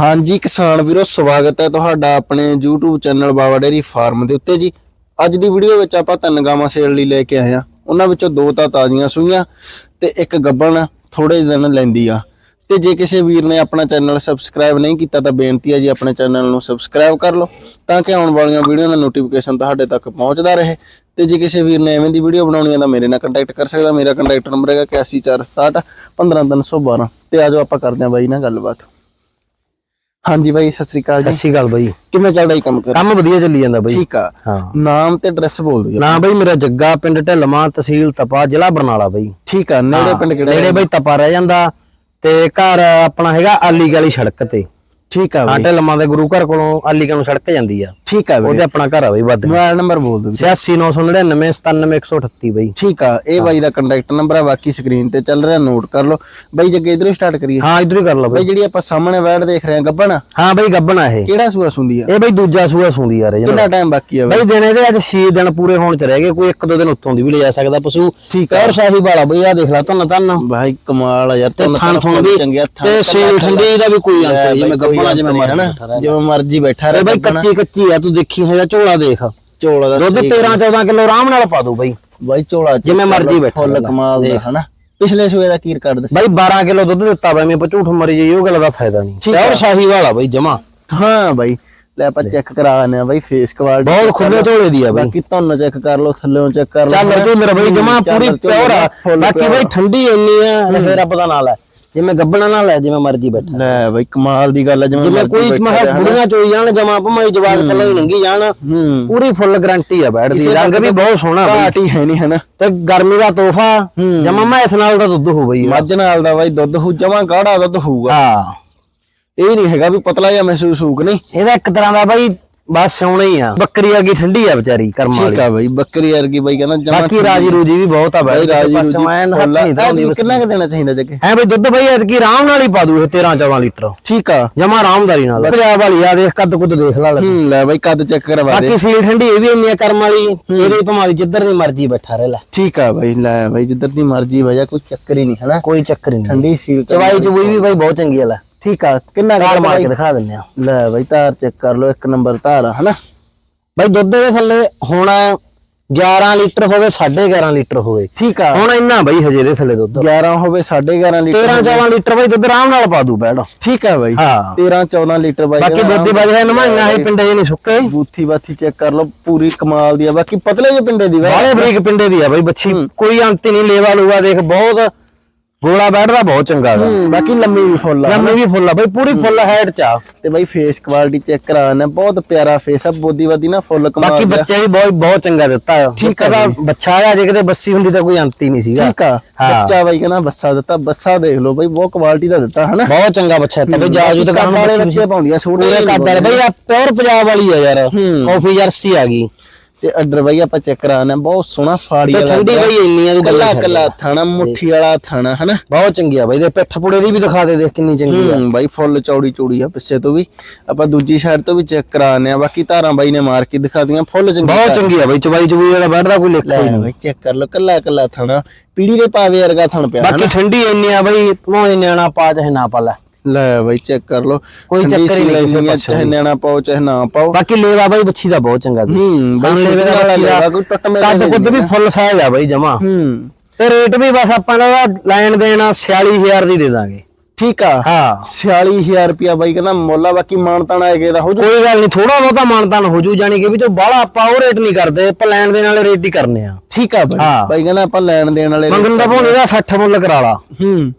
ਹਾਂਜੀ ਕਿਸਾਨ ਵੀਰੋ, ਸਵਾਗਤ ਹੈ ਤੁਹਾਡਾ ਆਪਣੇ YouTube channel Bawa dairy farm ਦੇ ਉੱਤੇ ਜੀ। ਅੱਜ ਦੀ ਵੀਡੀਓ ਵਿੱਚ ਆਪਾਂ ਤਿੰਨ ਗਾਵਾਂ ਸੇਲ ਲਈ ਲੈ ਕੇ ਆਏ ਆ ਉਹਨਾਂ ਵਿੱਚੋਂ ਦੋ ਤਾਂ ਤਾਜ਼ੀਆਂ ਸੂਈਆਂ ਤੇ ਇੱਕ ਗੱਬਣ ਥੋੜੇ ਦਿਨ ਲੈਂਦੀ ਆ। ਤੇ ਜੇ ਕਿਸੇ ਵੀਰ ਨੇ ਆਪਣਾ ਚੈਨਲ ਸਬਸਕ੍ਰਾਈਬ ਨਹੀਂ ਕੀਤਾ ਤਾਂ ਬੇਨਤੀ ਹੈ ਜੀ ਆਪਣੇ ਚੈਨਲ ਨੂੰ ਸਬਸਕ੍ਰਾਈਬ ਕਰ ਲਓ ਤਾਂ ਕਿ ਆਉਣ ਵਾਲੀਆਂ ਵੀਡੀਓ ਦਾ ਨੋਟੀਫਿਕੇਸ਼ਨ ਤੁਹਾਡੇ ਤੱਕ ਪਹੁੰਚਦਾ ਰਹੇ। ਤੇ ਜੇ ਕਿਸੇ ਵੀਰ ਨੇ ਐਵੇਂ ਦੀ ਵੀਡੀਓ ਬਣਾਉਣੀ ਹੈ ਤਾਂ ਮੇਰੇ ਨਾਲ ਕੰਟੈਕਟ ਕਰ ਸਕਦਾ। ਮੇਰਾ ਕੰਟੈਕਟ ਨੰਬਰ ਹੈਗਾ 8147 15312 ਤੇ ਆਜੋ ਆਪਾਂ ਕਰਦੇ ਹਾਂ ਬਾਈ ਨਾਲ ਗੱਲਬਾਤ। ਹਾਂਜੀ ਬਾਈ ਸਤਿ ਸ੍ਰੀ ਅਕਾਲ ਸਤਿ ਜੀ ਸ਼੍ਰੀ ਅਕਾਲ ਬਾਈ। ਕਿਵੇਂ ਚੱਲਦਾ ਜੀ ਕੰਮ ਕਰ ਕੰਮ ਵਧੀਆ ਚੱਲੀ ਜਾਂਦਾ ਬਾਈ। ਠੀਕ ਆ। ਹਾਂ। ਨਾਮ ਤੇ ਐਡਰੈਸ ਬੋਲ ਦਿਓ। ਨਾ ਬਾਈ ਮੇਰਾ ਜੱਗਾ ਪਿੰਡ ਢਿਲਮਾ ਤਹਿਸੀਲ ਤਪਾ ਜ਼ਿਲ੍ਹਾ ਬਰਨਾਲਾ ਬਾਈ। ਠੀਕ ਆ ਨੇੜੇ ਪਿੰਡ ਕਿਹੜਾ ਨੇੜੇ ਬਾਈ ਤਪਾ ਰਹਿ ਜਾਂਦਾ ਤੇ ਘਰ ਆਪਣਾ ਹੈਗਾ ਆਲੀ ਗਲੀ ਸੜਕ ਤੇ। ਠੀਕ ਆ ਬਾਈ। ਢਿਲਮਾ ਦੇ ਗੁਰੂ ਘਰ ਕੋਲੋਂ ਆਲੀ ਗਲੀ ਨੂੰ ਸੜਕ ਜਾਂਦੀ ਆ। ਠੀਕ ਆ ਉਹਦੇ ਵੀਰੇ ਆਪਣਾ ਘਰ ਆ ਬਾਈ ਵੱਧ ਮੋਬਾਈਲ ਨੰਬਰ ਬੋਲ ਦਿਓ। ਜੀ। 86999 97138 ਬਾਈ। ਠੀਕ ਆ ਇਹ ਬਾਈ ਦਾ ਕੰਟੈਕਟ ਨੰਬਰ ਆ ਬਾਕੀ ਸਕਰੀਨ ਤੇ ਚੱਲ ਰਿਹਾ ਨੋਟ ਕਰ ਲਓ। ਬਾਈ ਜੱਗੇ ਇਧਰੋਂ ਸਟਾਰਟ ਕਰੀਏ। ਹਾਂ ਇਧਰ ਹੀ ਕਰ ਲਓ ਬਾਈ ਜਿਹੜੀ ਆਪਾਂ ਸਾਹਮਣੇ ਵੈੜ ਦੇਖ ਰਹੇ ਹਾਂ ਗੱਬਣ। ਹਾਂ ਬਾਈ ਗੱਬਣਾ ਇਹ। ਕਿਹੜਾ ਸੂਆ ਸੁੰਦੀ ਆ? ਇਹ ਬਾਈ ਦੂਜਾ ਸੂਆ ਸੁੰਦੀ ਯਾਰ। ਇਹ ਕਿੰਨਾ ਟਾਈਮ ਬਾਕੀ ਆ ਬਾਈ? ਦਿਨ ਇਹਦੇ ਅੱਜ 6 ਦਿਨ ਪੂਰੇ ਹੋਣ ਚ ਰਹਿ ਗਏ ਕੋਈ ਇੱਕ ਦੋ ਦਿਨ ਉੱਤੋਂ ਦੀ ਵੀ ਲੈ ਜਾ ਸਕਦਾ ਪਸ਼ੂ। ਠੀਕ ਪਿਓਰ ਸਾਹੀ ਵਾਲਾ ਬਈ ਆ ਦੇਖ ਲੈ ਧੰਨ ਧੰਨ। ਬਾਈ ਕਮਾਲ ਆ ਯਾਰ ਤੇ ਤੁਹਾਨੂੰ ਤਾਂ ਵੀ ਚੰਗਿਆ ਥਣ ਤੇ ਸੀਲ ਠੰਡੀ ਦਾ ਵੀ ਕੋਈ ਨਹੀਂ ਜਿਵੇਂ ਗੱਬਣਾ ਜਿਵੇਂ ਹਨਾ ਜਿਵੇਂ ਮਰਜ਼ੀ ਬੈਠਾ ਰਹੇ ਬਾਈ ਕੱਚੀ ਕੱਚੀ ਆ ਤੂੰ ਦੇਖੀ ਹੈਗਾ ਝੋਲਾ ਦੇਖ। ਝੋਲਾ ਦਾ ਦੁੱਧ 13 14 ਕਿਲੋ ਆਰਾਮ ਨਾਲ ਪਾ ਦੂ ਬਾਈ। ਬਾਈ ਝੋਲਾ ਜਿਵੇਂ ਮਰਜ਼ੀ ਬੈਠਾ ਫੁੱਲ। ਕਮਾਲ ਦਾ ਹਨਾ? ਪਿਛਲੇ ਸੂਏ ਦਾ ਕੀਰ ਕੱਢ ਦੱਸ ਬਾਈ 12 ਕਿਲੋ ਦੁੱਧ ਦਿੱਤਾ ਬਾਈ ਮੈਂ ਝੂਠ ਮਰੀ ਜਾਈ ਉਹ ਗੱਲ ਦਾ ਫਾਇਦਾ ਨਹੀਂ। ਪਿਓਰ ਸਾਹੀ ਵਾਲਾ ਬਾਈ ਜਮਾ। ਹਾਂ ਬਾਈ ਲੈ ਆਪਾਂ ਚੈੱਕ ਕਰਾ ਆਨੇ ਆ ਬਾਈ ਫੇਸ ਕੁਆਲਿਟੀ ਬਹੁਤ ਖੁੱਲੇ ਝੋਲੇ ਦੀ ਆ ਬਾਈ। ਬਾਕੀ ਤੁਹਾਨੂੰ ਚੈੱਕ ਕਰ ਲਓ ਥੱਲੇੋਂ ਚੈੱਕ ਕਰ ਲਓ ਚੱਲ ਮੇਰਾ ਬਾਈ ਜਮਾ ਪੂਰੀ ਝੋਲੇ ਪਿਓਰ ਆ। ਬਾਕੀ ਬਾਈ ਠੰਡੀ ਇੰਨੀ ਆ। ਫੇਰ ਆਪਾਂ ਦਾ ਨਾਲ ਹੈ ਜਿਵੇਂ ਗੱਬਣਾ ਨਾਲ ਹੈ ਜਿਵੇਂ ਮਰਜ਼ੀ ਬੈਠਾ। ਲੈ ਬਾਈ ਕਮਾਲ ਦੀ ਗੱਲ ਹੈ ਜਿਵੇਂ ਜਿਵੇਂ ਕੋਈ ਬੈਠਾ ਮੈਂ ਰਿਹਾ, ਹਨਾ। ਬੁੜੀਆਂ ਚੋਈ ਜਾਣ ਜਮਾ ਭਮਾਈ ਜਵਾਨ ਥੱਲੇ ਹੀ ਲੰਗੀ ਜਾਣ ਪੂਰੀ ਫੁੱਲ ਗਾਰੰਟੀ ਆ ਬੈਠ ਦੀ। ਰੰਗ ਵੀ ਬਹੁਤ ਸੋਹਣਾ ਘਾਟ ਹੀ ਨਹੀਂ ਹਨਾ। ਤੇ ਗਰਮੀ ਦਾ ਤੋਹਫਾ ਜਮਾ ਮੈਂ ਇਸ ਨਾਲ ਦਾ ਦੁੱਧ ਹੋ ਬਈ। ਮੱਝ ਨਾਲ ਦਾ ਬਾਈ ਦੁੱਧ ਹੋ ਜਮਾ ਗਾੜਾ ਦੁੱਧ ਹੋਊਗਾ। ਹਾਂ। ਇਹ ਨਹੀਂ ਹੈਗਾ ਵੀ ਪਤਲਾ ਜਿਹਾ ਮਹਿਸੂਸ ਹੋਊਗਾ ਨਹੀਂ। ਇਹਦਾ ਇੱਕ ਤਰ੍ਹਾਂ ਦਾ ਬਾਈ ਬਸ ਸੋਹਣਾ ਹੀ ਆ। ਬੱਕਰੀ ਵਰਗੀ ਠੰਡੀ ਆ ਵਿਚਾਰੀ ਕਰਮ ਵਾਲੀ। ਠੀਕ ਆ ਬਾਈ ਬੱਕਰੀ ਵਰਗੀ ਬਾਈ ਕਹਿੰਦਾ ਜਮਾ ਬਾਕੀ ਰਾਜੀ ਰੂਜੀ ਵੀ ਬਹੁਤ ਆ ਬਾਈ ਰਾਜੀ ਰੂਜੀ ਆ। ਜੀ ਕਿੰਨਾ ਕੁ ਦੇਣਾ ਚਾਹੀਦਾ ਜੱਗੇ ਹੈ ਬਈ ਦੁੱਧ ਬਈ ਐਤਕੀ ਆਰਾਮ ਨਾਲ ਹੀ ਪਾ ਦੂ ਇਹ 13 14 ਲੀਟਰ। ਠੀਕ ਆ। ਜਮਾ ਆਰਾਮਦਾਰੀ ਨਾਲ। ਪੰਜਾਬ ਵਾਲੀ ਆ ਦੇਖ ਕੱਦ ਕੁੱਦ ਦੇਖ ਲਾ ਲੈ ਬਾਈ ਕੱਦ ਚੈੱਕ ਕਰਵਾ ਦੇ। ਬਾਕੀ ਸੀਲ ਠੰਡੀ ਇਹ ਵੀ ਇੰਨੀ ਆ ਕਰਮ ਵਾਲੀ। ਇਹਦੇ ਭਮਾਲੀ ਜਿੱਧਰ ਦੀ ਮਰਜ਼ੀ ਬੈਠਾ ਰਹਿ ਲੈ। ਠੀਕ ਆ ਬਾਈ ਲੈ ਬਾਈ ਜਿੱਧਰ ਦੀ ਮਰਜ਼ੀ ਵਜਾ ਕੋਈ ਚੱਕਰ ਹੀ ਨਹੀਂ ਹਨਾ? ਕੋਈ ਚੱਕਰ ਨਹੀਂ। ਠੰਡੀ ਸੀਲ ਚਵਾਈ ਚਬੂਈ ਵੀ ਬਾਈ ਬਹੁਤ ਚੰਗੀ ਆ ਲੈ। ਠੀਕ ਆ ਕਿੰਨਾ ਕਾਲ ਮਾਰ ਬਾਈ? ਕੇ ਦਿਖਾ ਦਿੰਦੇ ਆ। ਲੈ ਬਾਈ ਧਾਰ ਚੈੱਕ ਕਰ ਲਓ ਇੱਕ ਨੰਬਰ ਧਾਰ ਆ ਹਨਾ? ਬਾਈ ਦੁੱਧ ਦੇ ਥੱਲੇ ਹੁਣ 11 ਲੀਟਰ ਹੋਵੇ 11.5 ਲੀਟਰ ਹੋਵੇ। ਠੀਕ ਆ। ਹੁਣ ਇੰਨਾ ਬਾਈ ਹਜੇ ਦੇ ਥੱਲੇ ਦੁੱਧ। 11 ਹੋਵੇ 11.5 ਲੀਟਰ 13 14 ਲੀਟਰ ਬਾਈ ਦੁੱਧ ਆਰਾਮ ਨਾਲ ਪਾ ਦੂ ਬੈੜ ਠੀਕ ਆ ਬਾਈ। ਹਾਂ। 13 14 ਲੀਟਰ ਬਾਈ ਬਾਕੀ ਬੋਦੀ ਬਾਜੀ ਨਮਾਈਆਂ ਇਹ ਪਿੰਡੇ ਜਿਹੇ ਨਹੀਂ ਸੁੱਕੇ। ਬੂਥੀ ਬਾਥੀ ਚੈੱਕ ਕਰ ਲਓ ਪੂਰੀ ਕਮਾਲ ਦੀ ਆ। ਬਾਕੀ ਪਤਲੇ ਜਿਹੇ ਪਿੰਡੇ ਦੀ ਬਾਲੇ ਬਰੀਕ ਪਿੰਡੇ ਦੀ ਆ ਬਾਈ ਬੱਚੀ। ਕੋਈ ਅੰਤ ਹੀ ਨਹੀਂ ਲੇਵਾ ਲੂਗਾ ਦੇਖ ਬਹੁਤ ਗੋਲਾ ਬੈਠਦਾ ਬਹੁਤ ਚੰਗਾ ਗਾ। ਹੂੰ, ਬਾਕੀ ਲੰਮੀ ਵੀ ਫੁੱਲ ਆ। ਲੰਮੀ ਵੀ ਫੁੱਲ ਆ ਬਾਈ ਪੂਰੀ ਫੁੱਲ ਹਾਈਟ ਚ ਆ। ਤੇ ਬਾਈ ਫੇਸ ਕੁਆਲਿਟੀ ਚੈੱਕ ਕਰਾਣਾ ਬਹੁਤ ਪਿਆਰਾ ਫੇਸ ਆ ਬੋਦੀ ਬਾਦੀ ਨਾ ਫੁੱਲ ਕਮਾਲ ਬਾਕੀ ਦਾ ਬੱਚੇ ਵੀ ਬਹੁਤ ਬਹੁਤ ਚੰਗਾ ਦਿੱਤਾ। ਠੀਕ ਆ ਬੱਚਾ ਆ ਜੇ ਕਿਤੇ ਬੱਸੀ ਹੁੰਦੀ ਤਾਂ ਕੋਈ ਅੰਤ ਹੀ ਨਹੀਂ ਸੀਗਾ। ਠੀਕ ਆ। ਹਾਂ। ਬੱਚਾ ਬਾਈ ਕਹਿੰਦਾ ਬੱਸਾ ਦਿੱਤਾ ਬੱਸਾ ਦੇਖ ਲਓ ਬਾਈ ਬਹੁਤ ਕੁਆਲਿਟੀ ਦਾ ਦਿੱਤਾ ਹਨਾ? ਬਹੁਤ ਚੰਗਾ ਬੱਚਾ ਦਿੱਤਾ ਬਈ ਜਾਜੂ ਤਾਂ ਕੰਮ ਵਾਲੇ ਬੱਚੇ ਪਾਉਂਦੀਆਂ ਛੋਟੇ ਪੂਰੇ ਕੱਦ ਵਾਲੇ। ਬਈ ਆ ਪਿਓਰ ਪੰਜਾਬ ਵਾਲੀ ਆ ਯਾਰ। ਹੂੰ। ਕਾਫੀ ਜਰਸੀ ਆ ਗਈ। ਤੇ ਅੱਡਰ ਬਾਈ ਆਪਾਂ ਚੈੱਕ ਕਰਾਣਾ ਬਹੁਤ ਸੋਹਣਾ ਫਾੜੀ ਵਾਲਾ ਠੰਡੀ ਬਈ ਇੰਨੀ ਆ ਕੱਲਾ। ਕੱਲਾ ਥਾਣਾ ਮੁੱਠੀ ਵਾਲਾ ਥਾਣਾ ਹਨਾ? ਬਹੁਤ ਚੰਗੀ ਆ ਬਈ ਦੇ ਪਿੱਠ ਪੁੜੇ ਦੀ ਵੀ ਦਿਖਾ ਦੇ ਦੇਖ ਕਿੰਨੀ ਚੰਗੀ ਆ। ਬਾਈ ਫੁੱਲ ਚੌੜੀ ਚੌੜੀ ਆ ਪਿੱਛੇ ਤੋਂ ਵੀ। ਆਪਾਂ ਦੂਜੀ ਸਾਈਡ ਤੋਂ ਵੀ ਚੈੱਕ ਕਰਾਣੇ ਆ ਬਾਕੀ ਧਾਰਾਂ ਬਾਈ ਨੇ ਮਾਰ ਕੇ ਦਿਖਾਤੀਆਂ ਫੁੱਲ ਚੰਗੀ ਬਹੁਤ ਚੰਗੀ ਆ ਬਈ ਚਬਾਈ ਚਬੂਈ ਦਾ ਬੈਠਦਾ ਕੋਈ ਲੇਖਾ ਹੀ ਲੈ ਨਹੀਂ। ਬਾਈ ਚੈੱਕ ਕਰ ਲਓ ਕੱਲਾ ਕੱਲਾ ਥਾਣਾ। ਪੀੜੀ ਦੇ ਪਾਵੇ ਵਰਗਾ ਥਣ ਪਿਆ ਬਾਕੀ ਠੰਡੀ ਇੰਨੀ ਆ ਬਈ ਭਾਵੇਂ ਨਿਆਣਾ ਪਾ ਚਾਹੇ ਨਾ ਪਾ ਲੈ। ਲੈ ਬਾਈ ਚੈੱਕ ਕਰ ਲਓ। ਕੋਈ ਚੱਕਰ ਹੀ ਨਹੀਂ ਕਿਸੇ ਪਾਸੋਂ ਚਾਹੇ ਨਿਆਣਾ ਪਾਓ ਚਾਹੇ ਨਾ ਪਾਓ। ਬਾਕੀ ਲੇਵਾ ਬਾਈ ਬੱਚੀ ਦਾ ਬਹੁਤ ਚੰਗਾ ਦੀ ਹੂੰ ਬਾਈ ਲੇਵੇ ਦਾ ਦਾ। ਕੋਈ ਟੁੱਟ ਮੇਰੇ ਕੱਦ ਕੁੱਦ ਵੀ ਫੁੱਲ ਸਾਈਜ਼ ਆ ਬਈ ਜਮਾ। ਹੂੰ। ਤੇ ਰੇਟ ਵੀ ਬਸ ਆਪਾਂ ਦਾ ਲੈਣ ਦੇਣਾ 46000 ਦੀ ਦੇ ਦਾਂਗੇ। ਠੀਕ ਆ। ਹਾਂ। 46000 ਰੁਪਿਆ ਬਾਈ ਕਹਿੰਦਾ ਮੁੱਲ ਬਾਕੀ ਮਾਨਤਾਨ ਆਏਗੇ ਦਾ ਹੋ ਜੂ। ਕੋਈ ਗੱਲ ਨਹੀਂ ਥੋੜਾ ਬਹੁਤਾ ਮਾਨਤਾਨ ਹੋ ਜੂ ਜਾਨੀ ਕਿ ਵੀ ਜੋ ਬਾਹਲਾ ਆਪਾਂ ਉਹ ਰੇਟ ਨਹੀਂ ਕਰਦੇ ਆਪਾਂ ਲੈਣ ਦੇਣ ਵਾਲੇ ਰੇਟ ਹੀ ਕਰਨੇ ਆ। ਠੀਕ ਆ ਬਾਈ। ਬਾਈ ਕਹਿੰਦਾ ਆਪਾਂ ਲੈਣ ਦੇਣ ਵਾਲੇ ਮੰਗਣ ਦਾ ਭਾਵੇਂ ਦਾ 60 ਮੁੱਲ ਕਰਾ ਲਾ। ਹੂੰ।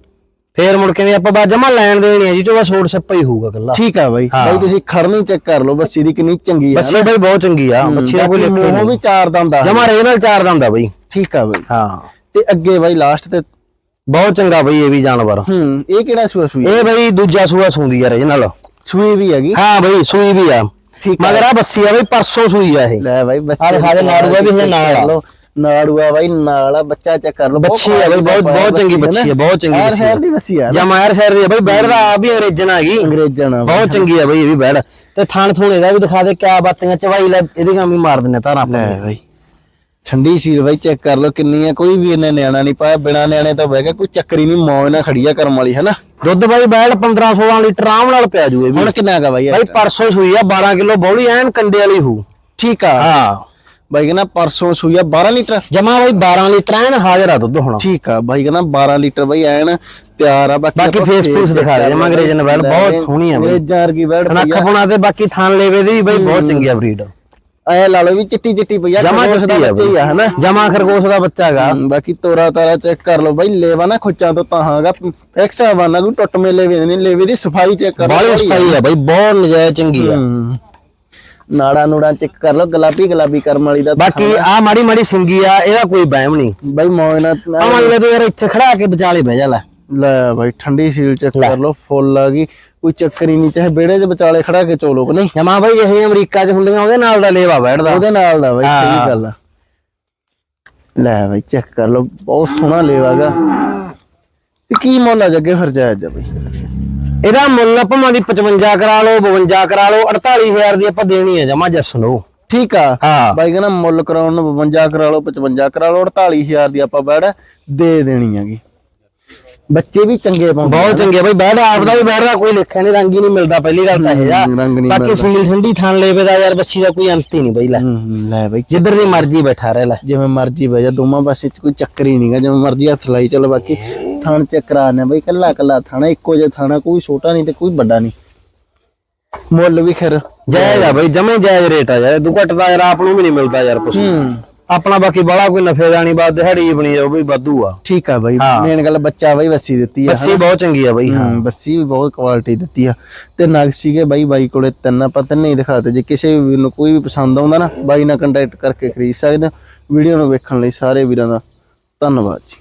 ਫੇਰ ਮੁੜ ਕੇ ਵੀ ਆਪਾਂ ਬਾ ਜਮਾ ਲੈਣ ਦੇਣੀ ਆ ਜੀ ਚੋ ਬਸ ਛੋੜ ਛੱਪਾ ਹੀ ਹੋਊਗਾ ਕੱਲਾ ਠੀਕ ਆ ਬਾਈ। ਬਾਈ ਤੁਸੀਂ ਖੜਨੀ ਚੈੱਕ ਕਰ ਲਓ ਬੱਸੀ ਦੀ ਕਿੰਨੀ ਚੰਗੀ ਆ ਬੱਚੀ ਬਈ ਬਹੁਤ ਚੰਗੀ ਆ ਬੱਚੀ ਦਾ ਕੋਈ ਲੇਖਾ ਮੂੰਹ ਵੀ ਚਾਰ ਦੰਦ ਆ। ਜਮਾ ਰੇ ਨਾਲ ਚਾਰ ਦੰਦਾ ਬਈ। ਠੀਕ ਆ ਬਾਈ। ਹਾਂ। ਤੇ ਅੱਗੇ ਬਾਈ ਲਾਸਟ ਤੇ ਬਹੁਤ ਚੰਗਾ ਬਈ ਇਹ ਵੀ ਜਾਨਵਰ। ਹੂੰ ਇਹ ਕਿਹੜਾ ਸੂਆ ਸੂਈ ਇਹ ਬਈ ਦੂਜਾ ਸੂਆ ਸੂੰਦੀ ਆ ਰੇ ਨਾਲ। ਸੂਈ ਵੀ ਹੈਗੀ? ਹਾਂ ਬਈ ਸੂਈ ਵੀ ਆ। ਆ। ਮਗਰ ਆ ਬੱਸੀ ਆ ਬਈ ਪਰਸੋਂ ਸੂਈ ਆ ਇਹ। ਲੈ ਬਾਈ ਬੱਚੇ ਦਿਖਾ ਦੇ ਨਾੜੂਆ ਵੀ ਹਜੇ ਨਾਲ ਆ। ਨਾੜੂਆ ਬਾਈ ਨਾਲ ਆ ਬੱਚਾ ਚੈੱਕ ਕਰ ਲਓ। ਬਹੁਤ ਬੱਚੀ ਆ ਬਈ ਬਹੁਤ ਬਹੁਤ ਚੰਗੀ ਬੱਚੀ ਆ ਬਹੁਤ ਚੰਗੀ ਹਰ ਬੱਚੀ ਸ਼ਹਿਰ ਦੀ ਬੱਚੀ ਆ ਨਾ। ਜਮਾਇਰ ਸ਼ਹਿਰ ਦੀ ਆ ਬਈ ਬੈਠਦਾ ਆ ਵੀ ਅੰਗਰੇਜ਼ਨ ਆ ਗਈ ਅੰਗਰੇਜ਼ਾਂ ਨਾਲ ਬਹੁਤ ਚੰਗੀ ਆ ਬਈ ਇਹ ਵੀ ਬੈੜ ਤੇ ਥਾਣ ਥੂਣ ਇਹਦਾ ਵੀ ਦਿਖਾ ਦੇ ਕਿਆ ਬਾਤੀਆਂ ਚਵਾਈ ਲੈ ਇਹਦੀ ਗਾਮੀ ਮਾਰ ਦਿੰਨੇ ਤਾਰਾਂ ਆਪਾਂ ਲੈ ਬਾਈ। ਠੰਡੀ ਸੀਲ ਬਾਈ ਚੈੱਕ ਕਰ ਲਓ ਕਿੰਨੀ ਆ। ਕੋਈ ਵੀ ਇਹਨੇ ਨਿਆਣਾ ਨਹੀਂ ਪਾਇਆ ਬਿਨਾ ਨਿਆਣੇ ਤੋਂ ਬਹਿ ਗਿਆ ਕੋਈ ਚੱਕਰੀ ਨਹੀਂ ਮੌਜ ਨਾਲ ਖੜੀ ਆ ਕਰਮ ਵਾਲੀ ਹੈਨਾ? ਦੁੱਧ ਬਾਈ ਬੈੜ 15 16 ਲੀਟਰ ਆਰਾਮ ਨਾਲ ਪਿਆ ਜੂਏ ਹੁਣ ਕਿੰਨਾ ਹੈਗਾ ਬਾਈ ਬਾਈ ਪਰਸੋਂ ਸੂਈ ਆ 12 ਕਿਲੋ ਬੌਲੀ ਐਨ ਕੰਡੇ ਵਾਲੀ ਹੂ। ਠੀਕ ਆ। ਹਾਂ। ਬਾਈ ਕਹਿੰਦਾ ਪਰਸੋਂ ਸੂਈਆ 12 ਲੀਟਰ। ਜਮਾ ਬਾਈ 12 ਲੀਟਰ ਐਨ ਹਾਜ਼ਰ ਆ ਦੁੱਧ ਹੁਣ। ਠੀਕ ਆ ਬਾਈ ਕਹਿੰਦਾ 12 ਲੀਟਰ ਬਾਈ ਐਨ ਤਿਆਰ ਆ। ਬਾਕੀ ਫੇਸ ਫੂਸ ਦਿਖਾ ਦੇ, ਜਮਾਂ ਅੰਗਰੇਜ਼ਨ ਬੈੜ ਬਹੁਤ ਸੋਹਣੀ ਆ ਬਾਈ। ਅੰਗਰੇਜ਼ਾਂ ਬੈੜ ਪਈ ਨੱਖ ਪੁਣਾ ਤੇ ਬਾਕੀ ਥਾਨ ਲੇਵੇ ਦੀ ਬਾਈ ਬਹੁਤ ਚੰਗੀ ਆ ਬਰੀਡ ਐ ਲਾ ਲਓ ਵੀ ਚਿੱਟੀ ਚਿੱਟੀ ਪਈ ਆ ਜਮਾ ਖਰਗੋਸ਼ ਦਾ ਬੱਚਾ ਹੀ ਆ ਹਨਾ? ਜਮਾ ਖਰਗੋਸ਼ ਦਾ ਬੱਚਾ ਹੈਗਾ। ਬਾਕੀ ਤੋਰਾ ਤਾਰਾ ਚੈੱਕ ਕਰ ਲਓ ਬਾਈ ਲੇਵਾ ਨਾ ਖੁੱਚਾਂ ਤੋਂ ਤਾਂ ਹਾਂਗਾ। ਐਕਸ ਹਵਾਨਾ ਕੋਈ ਟੁੱਟ ਮੇ ਲੇਵੇ ਨਹੀਂ ਲੇਵੇ ਦੀ ਸਫ਼ਾਈ ਚੈੱਕ ਕਰ ਲਓ ਬਾਲੀ। ਸਫ਼ਾਈ ਆ ਬਾਈ ਬਹੁਤ ਨਜਾਇਜ਼ ਚੰਗੀ ਆ। ਨਾੜਾ ਨੂੜਾ ਚੈੱਕ ਕਰ ਲਓ ਗੁਲਾਬੀ ਗੁਲਾਬੀ ਕਰਮ ਵਾਲੀ ਦਾ ਬਾਕੀ ਆ ਮਾੜੀ ਮਾੜੀ ਸਿੰਗੀ ਆ ਇਹਦਾ ਕੋਈ ਬਹਿਮ ਨਹੀਂ। ਬਾਈ ਮੌਜ ਨਾਲ ਆ ਮੰਨ ਲੈ ਤੂੰ ਯਾਰ ਇੱਥੇ ਖੜਾ ਕੇ ਵਿਚਾਲੇ ਬਹਿ ਜਾ ਲੈ। ਲੈ ਬਾਈ ਠੰਡੀ ਸੀਲ ਚੈੱਕ ਕਰ ਲਓ ਫੁੱਲ ਆ ਗਈ। ਕੋਈ ਚੱਕਰ ਹੀ ਨਹੀਂ ਚਾਹੇ ਵਿਹੜੇ 'ਚ ਵਿਚਾਲੇ ਖੜਾ ਕੇ ਚੋਲੋ ਕਿ ਨਹੀਂ। ਜਮਾ ਬਾਈ ਇਹ ਅਮਰੀਕਾ 'ਚ ਹੁੰਦੀਆਂ ਉਹਦੇ ਨਾਲ ਦਾ ਲੇਵਾ ਬੈਠਦਾ। ਉਹਦੇ ਨਾਲ ਦਾ ਬਾਈ। ਸਹੀ ਗੱਲ ਆ। ਲੈ ਬਾਈ ਚੈੱਕ ਕਰ ਲਓ ਬਹੁਤ ਸੋਹਣਾ ਲੇਵਾਗਾ ਕੀ ਮੁੱਲ ਜੱਗੇ ਫਿਰ ਆ ਬਾਈ? ਇਹਦਾ ਮੁੱਲ ਭਾਵੇਂ ਦੀ 55 ਕਰਾ ਲਓ 52 ਕਰਾ ਲਓ 48000 ਦੀ ਆਪਾਂ ਦੇਣੀ ਹੈ ਜਮਾ ਜੱਸ ਨੂੰ ਠੀਕ ਆ? ਹਾਂ। ਬਾਈ ਕਹਿੰਦਾ ਮੁੱਲ ਕਰਾਉਣ ਨੂੰ 52 ਕਰਾ ਲਓ 55 ਕਰਾ ਲਓ 48000 ਦੀ ਆਪਾਂ ਬੈੜ ਦੇ ਦੇਣੀ ਹੈਗੀ। ਬੱਚੇ ਵੀ ਚੰਗੇ ਪਾਉਂਦੇ ਬਹੁਤ ਚੰਗੇ ਬਾਈ ਬੈਠ ਆਪਦਾ ਵੀ ਬੈਠਦਾ ਕੋਈ ਲਿਖਿਆ ਨਹੀਂ ਰੰਗ ਹੀ ਨਹੀਂ ਮਿਲਦਾ ਪਹਿਲੀ ਗੱਲ ਤਾਂ ਇਹ ਆ। ਬਾਕੀ ਸੀਲ ਠੰਡੀ ਥਾਨ ਲੇਵੇ ਦਾ ਯਾਰ ਬੱਸੀ ਦਾ ਕੋਈ ਅੰਤ ਹੀ ਨਹੀਂ ਬਈ ਲੈ। ਲੈ ਬਾਈ। ਜਿੱਧਰ ਦੀ ਮਰਜ਼ੀ ਬੈਠਾ ਰਹਿ ਲੈ। ਜਿਵੇਂ ਮਰਜ਼ੀ ਬਹਿ ਜਾ ਦੋਵਾਂ ਪਾਸੇ ਚ ਕੋਈ ਚੱਕਰ ਹੀ ਨਹੀਂਗਾ ਜਿਵੇਂ ਮਰਜ਼ੀ ਹੱਥ ਲਾਈ ਚਲੋ ਬਾਕੀ ਥਣ ਚੱਕਰਾਨੇ ਬਈ ਕੱਲਾ ਕੱਲਾ ਥਾਣਾ ਇੱਕੋ ਜਿਹਾ ਥਾਣਾ ਕੋਈ ਛੋਟਾ ਨਹੀਂ ਤੇ ਕੋਈ ਵੱਡਾ ਨਹੀਂ। ਮੁੱਲ ਵੀ ਖੈਰ ਜਾਇਜ਼ ਆ ਬਈ ਜਮੇ ਜਾਇਜ਼ ਰੇਟ ਆ ਯਾਰ ਤੂੰ ਘਟਦਾ ਯਾਰ ਆਪ ਨੂੰ ਵੀ ਨਹੀਂ ਮਿਲਦਾ ਯਾਰ ਕੁਛ। ਆਪਣਾ ਬਾਕੀ ਬੜਾ ਕੋਈ ਨਫੇ ਜਾਣੀ ਬਾਤ ਦਿਹਾੜੀ ਬਣੀ ਜਾਊ ਬਈ ਵਾਧੂ ਆ। ਠੀਕ ਆ ਬਾਈ। ਮੇਨ ਗੱਲ ਬੱਚਾ ਬਾਈ ਵੱਸੀ ਦਿੱਤੀ ਆ ਬੱਸੀ ਬਹੁਤ ਚੰਗੀ ਆ ਬਈ ਹਾਂ। ਬੱਸੀ ਵੀ ਬਹੁਤ ਕੁਆਲਿਟੀ ਦਿੱਤੀ ਆ। ਤੇ ਨਗ ਸੀਗੇ ਬਾਈ ਬਾਈ ਕੋਲੇ ਤਿੰਨ ਆਪਾਂ ਤਿੰਨੇ ਹੀ ਦਿਖਾਤੇ ਜੇ ਕਿਸੇ ਵੀ ਨੂੰ ਕੋਈ ਵੀ ਪਸੰਦ ਆਉਂਦਾ ਨਾ ਬਾਈ ਨਾਲ ਕੰਟੈਕਟ ਕਰਕੇ ਖਰੀਦ ਸਕਦੇ ਵੀਡੀਓ ਨੂੰ ਵੇਖਣ ਲਈ ਸਾਰੇ ਵੀਰਾਂ ਦਾ ਧੰਨਵਾਦ ਜੀ।